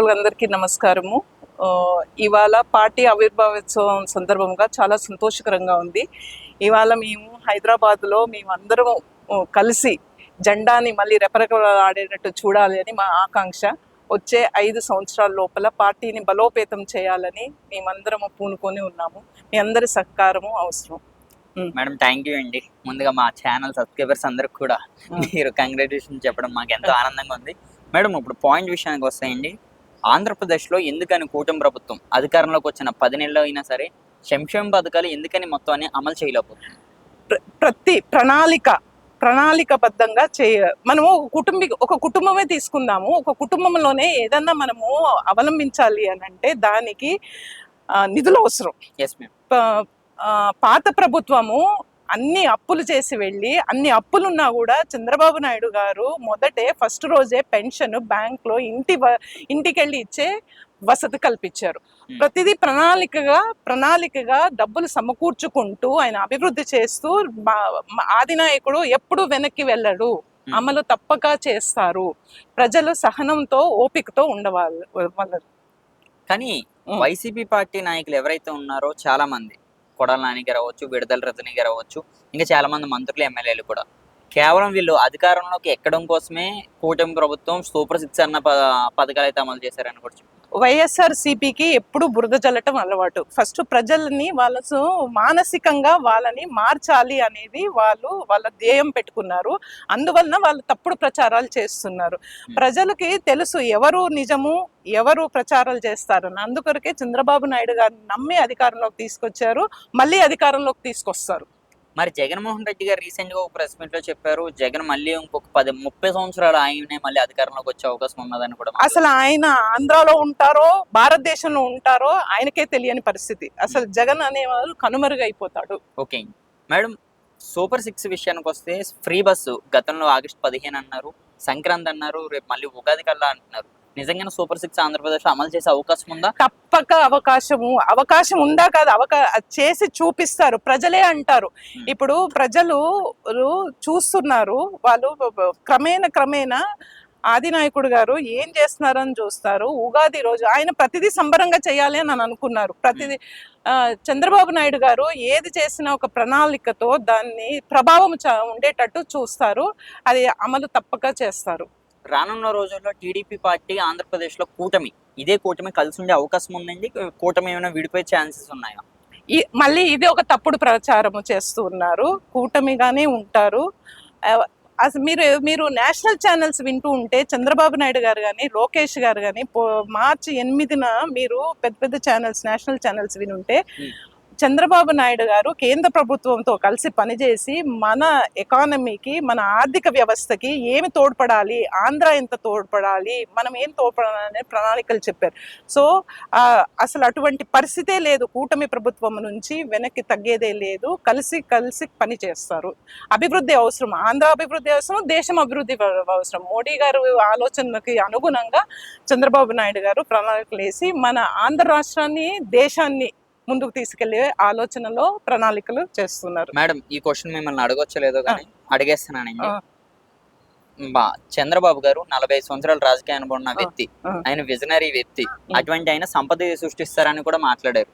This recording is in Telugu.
అందరికీ నమస్కారము. ఇవాళ పార్టీ ఆవిర్భావోత్సవం సందర్భంగా చాలా సంతోషకరంగా ఉంది. ఇవాళ మేము హైదరాబాద్లో మేమందరం కలిసి జెండాని మళ్ళీ రెపరెపలాడేటట్టు చూడాలి అని మా ఆకాంక్ష. వచ్చే ఐదు సంవత్సరాల లోపల పార్టీని బలోపేతం చేయాలని మేమందరం పూనుకొని ఉన్నాము. మీ అందరి సహకారము అవసరం. మేడం థ్యాంక్ యూ అండి. ముందుగా మా ఛానల్ సబ్స్క్రైబర్స్ అందరికి కూడా మీరు కంగ్రాచులేషన్ చెప్పడం మాకు ఎంతో ఆనందంగా ఉంది. మేడం ఇప్పుడు పాయింట్ విషయానికి వస్తాయండి. ఆంధ్రప్రదేశ్లో ఎందుకని కూటమి ప్రభుత్వం అధికారంలోకి వచ్చిన పది నెలలు అయినా సరే సంక్షేమ పథకాలు ఎందుకని మొత్తం అని అమలు చేయలేకపోతుంది ప్ర- ప్రతి ప్రణాళిక ప్రణాళికబద్ధంగా చేయ మనము ఒక కుటుంబి ఒక కుటుంబమే తీసుకుందాము. ఒక కుటుంబంలోనే ఏదన్నా మనము అవలంబించాలి అని అంటే దానికి నిధులు అవసరం. పాత ప్రభుత్వము అన్ని అప్పులు చేసి వెళ్ళి అన్ని అప్పులున్నా కూడా చంద్రబాబు నాయుడు గారు మొదటే ఫస్ట్ రోజే పెన్షన్ బ్యాంక్లో ఇంటి ఇంటికెళ్ళి ఇచ్చే వసతి కల్పించారు. ప్రతిదీ ప్రణాళికగా ప్రణాళికగా డబ్బులు సమకూర్చుకుంటూ ఆయన అభివృద్ధి చేస్తూ ఆదినాయకుడు ఎప్పుడు వెనక్కి వెళ్ళడు. అమలు తప్పక చేస్తారు ప్రజలు సహనంతో ఓపికతో వాళ్ళ- కానీ. వైసీపీ పార్టీ నాయకులు ఎవరైతే ఉన్నారో చాలా మంది కొడాల నాని గారు అవ్వచ్చు విడుదల రజని గారు అవ్వచ్చు ఇంకా చాలా మంది మంత్రులు ఎమ్మెల్యేలు కూడా. కేవలం వీళ్ళు అధికారంలోకి ఎక్కడం కోసమే కూటమి ప్రభుత్వం సూపర్ సిక్స్ అన్న పథకాలు అయితే అమలు చేశారని కూడా చెప్తున్నారు. వైఎస్ఆర్ సిపికి ఎప్పుడు బురద జల్లటం అలవాటు. ఫస్ట్ ప్రజల్ని వాళ్ళ మానసికంగా వాళ్ళని మార్చాలి అనేది వాళ్ళు వాళ్ళ ధ్యేయం పెట్టుకున్నారు. అందువలన వాళ్ళు తప్పుడు ప్రచారాలు చేస్తున్నారు. ప్రజలకి తెలుసు ఎవరు నిజము ఎవరు ప్రచారాలు చేస్తారని. అందుకొరకే చంద్రబాబు నాయుడు గారిని నమ్మి అధికారంలోకి తీసుకొచ్చారు. మళ్ళీ అధికారంలోకి తీసుకొస్తారు. మరి జగన్మోహన్ రెడ్డి గారు రీసెంట్గా ఒక ప్రెస్ మీట్లో చెప్పారు జగన్ మళ్ళీ ఇంకొక పది ముప్పై సంవత్సరాలు ఆయనే మళ్ళీ అధికారంలోకి వచ్చే అవకాశం ఉన్నదని కూడా అసలు ఆయన ఆంధ్రాలో ఉంటారో భారతదేశంలో ఉంటారో ఆయనకే తెలియని పరిస్థితి. అసలు జగన్ అనేవాళ్ళు కనుమరుగైపోతాడు. ఓకే. మేడం సూపర్ సిక్స్ విషయానికి వస్తే ఫ్రీ బస్సు గతంలో ఆగస్ట్ పదిహేను అన్నారు సంక్రాంతి అన్నారు రేపు మళ్ళీ ఉగాది కల్లా అంటున్నారు. నిజంగానే సూపర్ సిక్స్ ఆంధ్రప్రదేశ్ అమలు చేసే అవకాశం ఉందా? తప్పక అవకాశము అవకాశం ఉందా కాదు అవకా చేసి చూపిస్తారు. ప్రజలే అంటారు. ఇప్పుడు ప్రజలు చూస్తున్నారు. వాళ్ళు క్రమేణ క్రమేణ ఆదినాయకుడు గారు ఏం చేస్తున్నారని చూస్తారు. ఉగాది రోజు ఆయన ప్రతిదీ సంబరంగా చేయాలి అని అని అనుకున్నారు. ప్రతిదీ చంద్రబాబు నాయుడు గారు ఏది చేసినా ఒక ప్రణాళికతో దాన్ని ప్రభావం చ- ఉండేటట్టు చూస్తారు. అది అమలు తప్పక చేస్తారు. రానున్న రోజుల్లో టీడీపీ పార్టీ ఆంధ్రప్రదేశ్లో కూటమి. ఇదే కూటమి కలిసి ఉండే అవకాశం ఉందండి. కూటమి ఏమైనా విడిపోయే ఛాన్సెస్ ఉన్నాయా? ఈ మళ్ళీ ఇది ఒక తప్పుడు ప్రచారము చేస్తూ ఉన్నారు. కూటమిగానే ఉంటారు. అసలు మీరు మీరు నేషనల్ ఛానల్స్ వింటూ ఉంటే చంద్రబాబు నాయుడు గారు కానీ లోకేష్ గారు కానీ మార్చి ఎనిమిదిన మీరు పెద్ద పెద్ద ఛానల్స్ నేషనల్ ఛానల్స్ వినుంటే Hmm. చంద్రబాబు నాయుడు గారు కేంద్ర ప్రభుత్వంతో కలిసి పనిచేసి మన ఎకానమీకి మన ఆర్థిక వ్యవస్థకి ఏమి తోడ్పడాలి ఆంధ్ర ఎంత తోడ్పడాలి మనం ఏం తోడ్పడాలి అనే ప్రణాళికలు చెప్పారు. సో అసలు అటువంటి పరిస్థితే లేదు. కూటమి ప్రభుత్వం నుంచి వెనక్కి తగ్గేదే లేదు. కలిసి కలిసి పని చేస్తారు. అభివృద్ధి అవసరం. ఆంధ్ర అభివృద్ధి అవసరం దేశం అభివృద్ధి అవసరం. మోడీ గారు ఆలోచనకి అనుగుణంగా చంద్రబాబు నాయుడు గారు ప్రణాళికలు వేసి మన ఆంధ్ర రాష్ట్రాన్ని దేశాన్ని ముందుకు తీసుకెళ్ళే ఆలోచనలో ప్రణాళికలు చేస్తున్నారు. మేడం ఈ క్వశ్చన్ మిమ్మల్ని అడగొచ్చో లేదో కానీ అడిగేస్తున్నానండి. ఆ. బా చంద్రబాబు గారు నలభై ఐదు సంవత్సరాల రాజకీయ అనుభవం ఉన్న వ్యక్తి. ఆయన విజనరీ వ్యక్తి. అటువంటి ఆయన సంపద సృష్టిస్తారని కూడా మాట్లాడారు.